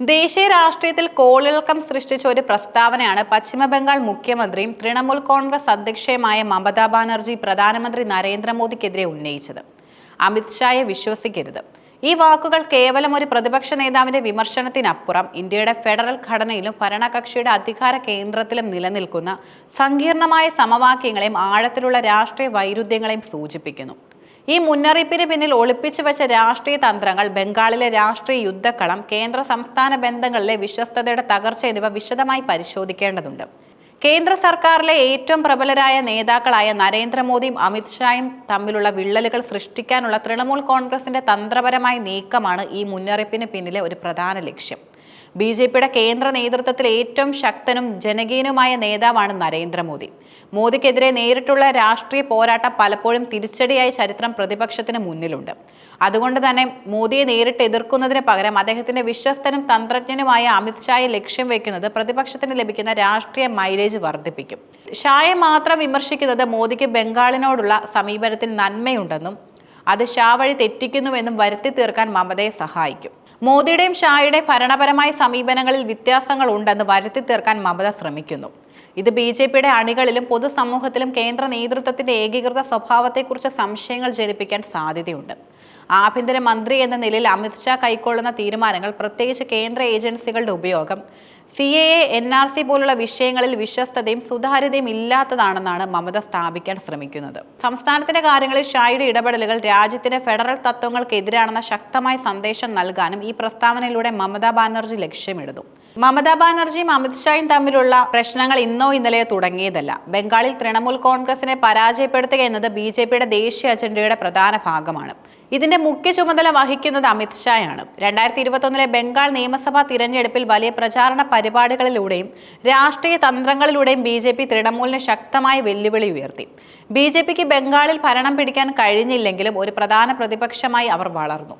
ദേശീയ രാഷ്ട്രീയത്തിൽ കോളിളക്കം സൃഷ്ടിച്ച ഒരു പ്രസ്താവനയാണ് പശ്ചിമബംഗാൾ മുഖ്യമന്ത്രിയും തൃണമൂൽ കോൺഗ്രസ് അധ്യക്ഷയുമായ മമതാ ബാനർജി പ്രധാനമന്ത്രി നരേന്ദ്രമോദിക്കെതിരെ ഉന്നയിച്ചത്. അമിത്ഷായെ വിശ്വസിക്കരുത്. ഈ വാക്കുകൾ കേവലം ഒരു പ്രതിപക്ഷ നേതാവിന്റെ വിമർശനത്തിനപ്പുറം ഇന്ത്യയുടെ ഫെഡറൽ ഘടനയിലും ഭരണകക്ഷിയുടെ അധികാര കേന്ദ്രത്തിലും നിലനിൽക്കുന്ന സങ്കീർണമായ സമവാക്യങ്ങളെയും ആഴത്തിലുള്ള രാഷ്ട്രീയ വൈരുദ്ധ്യങ്ങളെയും സൂചിപ്പിക്കുന്നു. ഈ മുന്നറിയിപ്പിന് പിന്നിൽ ഒളിപ്പിച്ചു വെച്ച രാഷ്ട്രീയ തന്ത്രങ്ങൾ ബംഗാളിലെ രാഷ്ട്രീയ യുദ്ധക്കളം കേന്ദ്ര സംസ്ഥാന ബന്ധങ്ങളിലെ വിശ്വസ്തതയുടെ തകർച്ച എന്നിവ വിശദമായി പരിശോധിക്കേണ്ടതുണ്ട്. കേന്ദ്ര സർക്കാരിലെ ഏറ്റവും പ്രബലരായ നേതാക്കളായ നരേന്ദ്രമോദിയും അമിത്ഷായും തമ്മിലുള്ള വിള്ളലുകൾ സൃഷ്ടിക്കാനുള്ള തൃണമൂൽ കോൺഗ്രസിന്റെ തന്ത്രപരമായ നീക്കമാണ് ഈ മുന്നറിയിപ്പിന് പിന്നിലെ ഒരു പ്രധാന ലക്ഷ്യം. ബി ജെ പിയുടെ കേന്ദ്ര നേതൃത്വത്തിൽ ഏറ്റവും ശക്തനും ജനകീയനുമായ നേതാവാണ് നരേന്ദ്രമോദി. മോദിക്കെതിരെ നേരിട്ടുള്ള രാഷ്ട്രീയ പോരാട്ടം പലപ്പോഴും തിരിച്ചടിയായ ചരിത്രം പ്രതിപക്ഷത്തിന് മുന്നിലുണ്ട്. അതുകൊണ്ട് തന്നെ മോദിയെ നേരിട്ട് എതിർക്കുന്നതിന് പകരം അദ്ദേഹത്തിന്റെ വിശ്വസ്തനും തന്ത്രജ്ഞനുമായ അമിത്ഷായെ ലക്ഷ്യം വെക്കുന്നത് പ്രതിപക്ഷത്തിന് ലഭിക്കുന്ന രാഷ്ട്രീയ മൈലേജ് വർദ്ധിപ്പിക്കും. ഷായെ മാത്രം വിമർശിക്കുന്നത് മോദിക്ക് ബംഗാളിനോടുള്ള സമീപനത്തിൽ നന്മയുണ്ടെന്നും അത് ഷാ വഴി തെറ്റിക്കുന്നുവെന്നും വരുത്തി തീർക്കാൻ മമതയെ സഹായിക്കും. മോദിയുടെയും ഷായുടെയും ഭരണപരമായ സമീപനങ്ങളിൽ വ്യത്യാസങ്ങൾ ഉണ്ടെന്ന് വരുത്തി തീർക്കാൻ മമത ശ്രമിക്കുന്നു. ഇത് ബി ജെ പിയുടെ അണികളിലും പൊതുസമൂഹത്തിലും കേന്ദ്ര നേതൃത്വത്തിന്റെ ഏകീകൃത സ്വഭാവത്തെക്കുറിച്ച് സംശയങ്ങൾ ജനിപ്പിക്കാൻ സാധ്യതയുണ്ട്. ആഭ്യന്തര മന്ത്രി എന്ന നിലയിൽ അമിത്ഷാ കൈക്കൊള്ളുന്ന തീരുമാനങ്ങൾ പ്രത്യേകിച്ച് കേന്ദ്ര ഏജൻസികളുടെ ഉപയോഗം C A A N R C പോലുള്ള വിഷയങ്ങളിൽ വിശ്വസ്തതയും സുതാര്യതയും ഇല്ലാത്തതാണെന്നാണ് മമത സ്ഥാപിക്കാൻ ശ്രമിക്കുന്നത്. സംസ്ഥാനത്തിന്റെ കാര്യങ്ങളിൽ ഷായുടെ ഇടപെടലുകൾ രാജ്യത്തിന്റെ ഫെഡറൽ തത്വങ്ങൾക്കെതിരാണെന്ന ശക്തമായ സന്ദേശം നൽകാനും ഈ പ്രസ്താവനയിലൂടെ മമതാ ബാനർജി ലക്ഷ്യമിടുന്നു. മമതാ ബാനർജിയും അമിത്ഷായും തമ്മിലുള്ള പ്രശ്നങ്ങൾ ഇന്നോ ഇന്നലെയോ തുടങ്ങിയതല്ല. ബംഗാളിൽ തൃണമൂൽ കോൺഗ്രസിനെ പരാജയപ്പെടുത്തുക എന്നത് ബി ജെ പിയുടെ ദേശീയ അജണ്ടയുടെ പ്രധാന ഭാഗമാണ്. ഇതിന്റെ മുഖ്യ ചുമതല വഹിക്കുന്നത് അമിത്ഷായാണ് രണ്ടായിരത്തി ഇരുപത്തൊന്നിലെ ബംഗാൾ നിയമസഭാ തിരഞ്ഞെടുപ്പിൽ വലിയ പ്രചാരണ പരിപാടികളിലൂടെയും രാഷ്ട്രീയ തന്ത്രങ്ങളിലൂടെയും ബി ജെ പി തൃണമൂലിന് ശക്തമായ വെല്ലുവിളി ഉയർത്തി. ബി ജെ പിക്ക് ബംഗാളിൽ ഭരണം പിടിക്കാൻ കഴിഞ്ഞില്ലെങ്കിലും ഒരു പ്രധാന പ്രതിപക്ഷമായി അവർ വളർന്നു.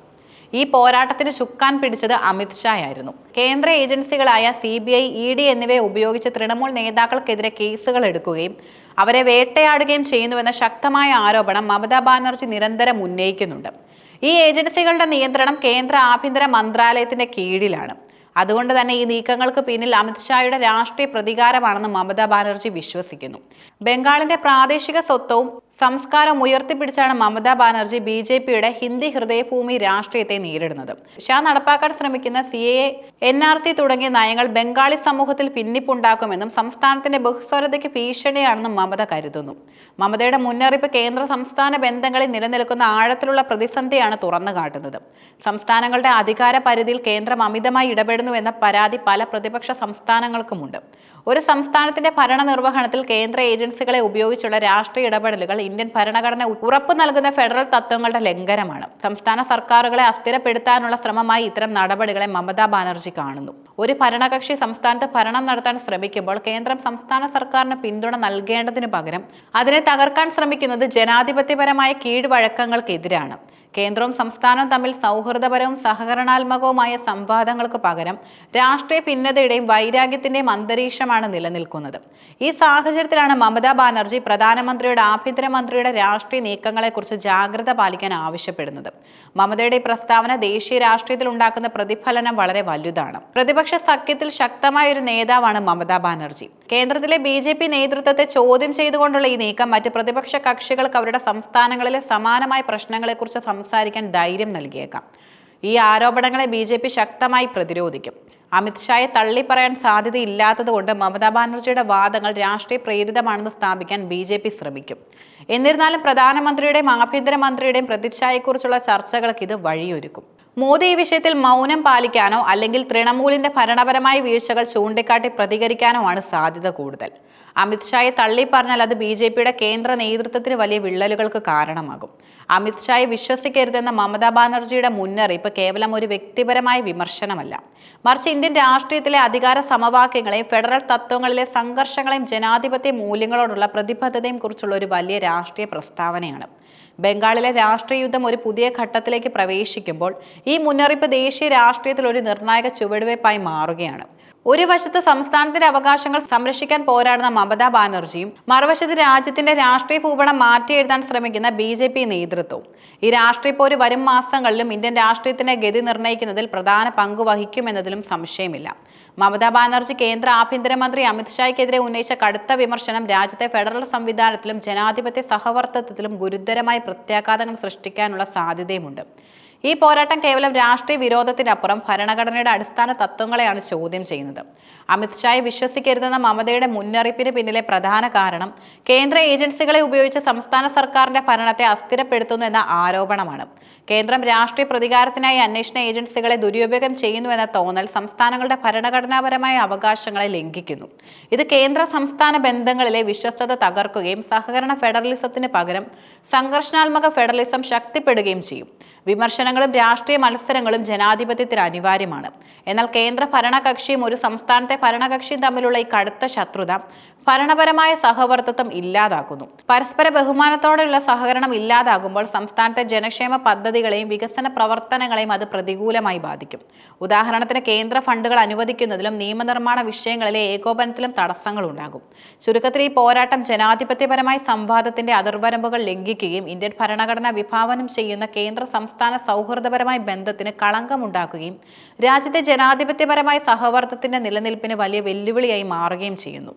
ഈ പോരാട്ടത്തിന് ചുക്കാൻ പിടിച്ചത് അമിത്ഷായായിരുന്നു കേന്ദ്ര ഏജൻസികളായ C B I E D എന്നിവയെ ഉപയോഗിച്ച് തൃണമൂൽ നേതാക്കൾക്കെതിരെ കേസുകൾ എടുക്കുകയും അവരെ വേട്ടയാടുകയും ചെയ്യുന്നുവെന്ന ശക്തമായ ആരോപണം മമതാ ബാനർജി നിരന്തരം ഉന്നയിക്കുന്നുണ്ട്. ഈ ഏജൻസികളുടെ നിയന്ത്രണം കേന്ദ്ര ആഭ്യന്തര മന്ത്രാലയത്തിന്റെ കീഴിലാണ്. അതുകൊണ്ട് തന്നെ ഈ നീക്കങ്ങൾക്ക് പിന്നിൽ അമിത്ഷായുടെ രാഷ്ട്രീയ പ്രതികാരമാണെന്ന് മമതാ ബാനർജി വിശ്വസിക്കുന്നു. ബംഗാളിന്റെ പ്രാദേശിക സ്വത്വവും സംസ്കാരം ഉയർത്തിപ്പിടിച്ചാണ് മമതാ ബാനർജി ബി ജെ പിയുടെ ഹിന്ദി ഹൃദയഭൂമി രാഷ്ട്രീയത്തെ നേരിടുന്നത്. ഷാ നടപ്പാക്കാൻ ശ്രമിക്കുന്ന C A N R C തുടങ്ങിയ നയങ്ങൾ ബംഗാളി സമൂഹത്തിൽ ഭിന്നിപ്പുണ്ടാക്കുമെന്നും സംസ്ഥാനത്തിന്റെ ബഹുസ്വരതയ്ക്ക് ഭീഷണിയാണെന്നും മമത കരുതുന്നു. മമതയുടെ മുന്നറിയിപ്പ് കേന്ദ്ര സംസ്ഥാന ബന്ധങ്ങളിൽ നിലനിൽക്കുന്ന ആഴത്തിലുള്ള പ്രതിസന്ധിയാണ് തുറന്നു കാട്ടുന്നത്. സംസ്ഥാനങ്ങളുടെ അധികാര പരിധിയിൽ കേന്ദ്രം അമിതമായി ഇടപെടുന്നു എന്ന പരാതി പല പ്രതിപക്ഷ സംസ്ഥാനങ്ങൾക്കുമുണ്ട്. ഒരു സംസ്ഥാനത്തിന്റെ ഭരണ നിർവഹണത്തിൽ കേന്ദ്ര ഏജൻസികളെ ഉപയോഗിച്ചുള്ള രാഷ്ട്രീയ ഇടപെടലുകൾ ഇന്ത്യൻ ഭരണഘടന ഉറപ്പു നൽകുന്ന ഫെഡറൽ തത്വങ്ങളുടെ ലംഘനമാണ്. സംസ്ഥാന സർക്കാരുകളെ അസ്ഥിരപ്പെടുത്താനുള്ള ശ്രമമായി ഇത്തരം നടപടികളെ മമതാ ബാനർജി കാണുന്നു. ഒരു ഭരണകക്ഷി സംസ്ഥാനത്ത് ഭരണം നടത്താൻ ശ്രമിക്കുമ്പോൾ കേന്ദ്രം സംസ്ഥാന സർക്കാരിന് പിന്തുണ നൽകേണ്ടതിന് പകരം അതിനെ തകർക്കാൻ ശ്രമിക്കുന്നത് ജനാധിപത്യപരമായ കീഴ്വഴക്കങ്ങൾക്കെതിരാണ്. കേന്ദ്രവും സംസ്ഥാനവും തമ്മിൽ സൗഹൃദപരവും സഹകരണാത്മകവുമായ സംവാദങ്ങൾക്ക് പകരം രാഷ്ട്രീയ ഭിന്നതയുടെയും വൈരാഗ്യത്തിന്റെയും അന്തരീക്ഷമാണ് നിലനിൽക്കുന്നത്. ഈ സാഹചര്യത്തിലാണ് മമതാ ബാനർജി പ്രധാനമന്ത്രിയുടെ ആഭ്യന്തരമന്ത്രിയുടെ രാഷ്ട്രീയ നീക്കങ്ങളെക്കുറിച്ച് ജാഗ്രത പാലിക്കാൻ ആവശ്യപ്പെടുന്നത്. മമതയുടെ പ്രസ്താവന ദേശീയ രാഷ്ട്രീയത്തിൽ ഉണ്ടാക്കുന്ന പ്രതിഫലനം വളരെ വലുതാണ്. പ്രതിപക്ഷ സഖ്യത്തിൽ ശക്തമായ ഒരു നേതാവാണ് മമതാ ബാനർജി. കേന്ദ്രത്തിലെ ബി ജെ പി നേതൃത്വത്തെ ചോദ്യം ചെയ്തുകൊണ്ടുള്ള ഈ നീക്കം മറ്റ് പ്രതിപക്ഷ കക്ഷികൾക്ക് അവരുടെ സംസ്ഥാനങ്ങളിലെ സമാനമായ പ്രശ്നങ്ങളെക്കുറിച്ച് സംസാരിക്കാൻ ധൈര്യം നൽകിയേക്കാം. ഈ ആരോപണങ്ങളെ ബി ജെ പി ശക്തമായി പ്രതിരോധിക്കും. അമിത്ഷായെ തള്ളിപ്പറയാൻ സാധ്യതയില്ലാത്തതുകൊണ്ട് മമതാ ബാനർജിയുടെ വാദങ്ങൾ രാഷ്ട്രീയ പ്രേരിതമാണെന്ന് സ്ഥാപിക്കാൻ ബി ജെ പി ശ്രമിക്കും. എന്നിരുന്നാലും പ്രധാനമന്ത്രിയുടെയും ആഭ്യന്തരമന്ത്രിയുടെയും പ്രതിച്ഛായയെക്കുറിച്ചുള്ള ചർച്ചകൾക്ക് ഇത് വഴിയൊരുക്കും. മോദി ഈ വിഷയത്തിൽ മൗനം പാലിക്കാനോ അല്ലെങ്കിൽ തൃണമൂലിന്റെ ഭരണപരമായ വീഴ്ചകൾ ചൂണ്ടിക്കാട്ടി പ്രതികരിക്കാനോ ആണ് സാധ്യത കൂടുതൽ. അമിത്ഷായെ തള്ളിപ്പറഞ്ഞാൽ അത് ബി ജെ പിയുടെ കേന്ദ്ര നേതൃത്വത്തിന് വലിയ വിള്ളലുകൾക്ക് കാരണമാകും. അമിത്ഷായെ വിശ്വസിക്കരുതെന്ന മമതാ ബാനർജിയുടെ മുന്നറിയിപ്പ് കേവലം ഒരു വ്യക്തിപരമായ വിമർശനമല്ല. മറിച്ച് ഇന്ത്യൻ രാഷ്ട്രീയത്തിലെ അധികാര സമവാക്യങ്ങളെയും ഫെഡറൽ തത്വങ്ങളിലെ സംഘർഷങ്ങളെയും ജനാധിപത്യ മൂല്യങ്ങളോടുള്ള പ്രതിബദ്ധതയും കുറിച്ചുള്ള ഒരു വലിയ രാഷ്ട്രീയ പ്രസ്താവനയാണ്. ബംഗാളിലെ രാഷ്ട്രീയ യുദ്ധം ഒരു പുതിയ ഘട്ടത്തിലേക്ക് പ്രവേശിക്കുമ്പോൾ ഈ മുന്നറിയിപ്പ് ദേശീയ രാഷ്ട്രീയത്തിൽ ഒരു നിർണായക ചുവടുവയ്പായി മാറുകയാണ്. ഒരു വശത്ത് സംസ്ഥാനത്തിന്റെ അവകാശങ്ങൾ സംരക്ഷിക്കാൻ പോരാടുന്ന മമതാ ബാനർജിയും മറുവശത്ത് രാജ്യത്തിന്റെ രാഷ്ട്രീയ ഭൂപടം മാറ്റിയെഴുതാൻ ശ്രമിക്കുന്ന ബി ജെ പി നേതൃത്വവും. ഈ രാഷ്ട്രീയ പോര് വരും മാസങ്ങളിലും ഇന്ത്യൻ രാഷ്ട്രീയത്തിന്റെ ഗതി നിർണയിക്കുന്നതിൽ പ്രധാന പങ്ക് വഹിക്കുമെന്നതിലും സംശയമില്ല. മമതാ ബാനർജി കേന്ദ്ര ആഭ്യന്തരമന്ത്രി അമിത്ഷായ്ക്കെതിരെ ഉന്നയിച്ച കടുത്ത വിമർശനം രാജ്യത്തെ ഫെഡറൽ സംവിധാനത്തിലും ജനാധിപത്യ സഹവർത്തത്വത്തിലും ഗുരുതരമായ പ്രത്യാഘാതങ്ങൾ സൃഷ്ടിക്കാനുള്ള സാധ്യതയുമുണ്ട്. ഈ പോരാട്ടം കേവലം രാഷ്ട്രീയ വിരോധത്തിനപ്പുറം ഭരണഘടനയുടെ അടിസ്ഥാന തത്വങ്ങളെയാണ് ചോദ്യം ചെയ്യുന്നത്. അമിത്ഷായെ വിശ്വസിക്കരുതെന്ന മമതയുടെ മുന്നറിയിപ്പിന് പിന്നിലെ പ്രധാന കാരണം കേന്ദ്ര ഏജൻസികളെ ഉപയോഗിച്ച് സംസ്ഥാന സർക്കാരിന്റെ ഭരണത്തെ അസ്ഥിരപ്പെടുത്തുന്നു എന്ന ആരോപണമാണ്. കേന്ദ്രം രാഷ്ട്രീയ പ്രതികാരത്തിനായി അന്വേഷണ ഏജൻസികളെ ദുരുപയോഗം ചെയ്യുന്നുവെന്ന തോന്നൽ സംസ്ഥാനങ്ങളുടെ ഭരണഘടനാപരമായ അവകാശങ്ങളെ ലംഘിക്കുന്നു. ഇത് കേന്ദ്ര സംസ്ഥാന ബന്ധങ്ങളിലെ വിശ്വസ്തത തകർക്കുകയും സഹകരണ ഫെഡറലിസത്തിന് പകരം സംഘർഷണാത്മക ഫെഡറലിസം ശക്തിപ്പെടുകയും ചെയ്യും. വിമർശനങ്ങളും രാഷ്ട്രീയ മത്സരങ്ങളും ജനാധിപത്യത്തിന് അനിവാര്യമാണ്. എന്നാൽ കേന്ദ്ര ഭരണകക്ഷിയും ഒരു സംസ്ഥാനത്തെ ഭരണകക്ഷിയും തമ്മിലുള്ള ഈ കടുത്ത ശത്രുത ഭരണപരമായ സഹവർത്തിത്വം ഇല്ലാതാക്കുന്നു. പരസ്പര ബഹുമാനത്തോടെയുള്ള സഹകരണം ഇല്ലാതാകുമ്പോൾ സംസ്ഥാനത്തെ ജനക്ഷേമ പദ്ധതികളെയും വികസന പ്രവർത്തനങ്ങളെയും അത് പ്രതികൂലമായി ബാധിക്കും. ഉദാഹരണത്തിന് കേന്ദ്ര ഫണ്ടുകൾ അനുവദിക്കുന്നതിലും നിയമനിർമ്മാണ വിഷയങ്ങളിലെ ഏകോപനത്തിലും തടസ്സങ്ങൾ ഉണ്ടാകും. ചുരുക്കത്തിൽ ഈ പോരാട്ടം ജനാധിപത്യപരമായ സംവാദത്തിന്റെ അതിർവരമ്പുകൾ ലംഘിക്കുകയും ഇന്ത്യൻ ഭരണഘടന വിഭാവനം ചെയ്യുന്ന കേന്ദ്ര സംസ്ഥാന സൗഹൃദപരമായ ബന്ധത്തിന് കളങ്കമുണ്ടാക്കുകയും രാജ്യത്തെ ജനാധിപത്യപരമായ സഹവർത്തത്തിന്റെ നിലനിൽപ്പിന് വലിയ വെല്ലുവിളിയായി മാറുകയും ചെയ്യുന്നു.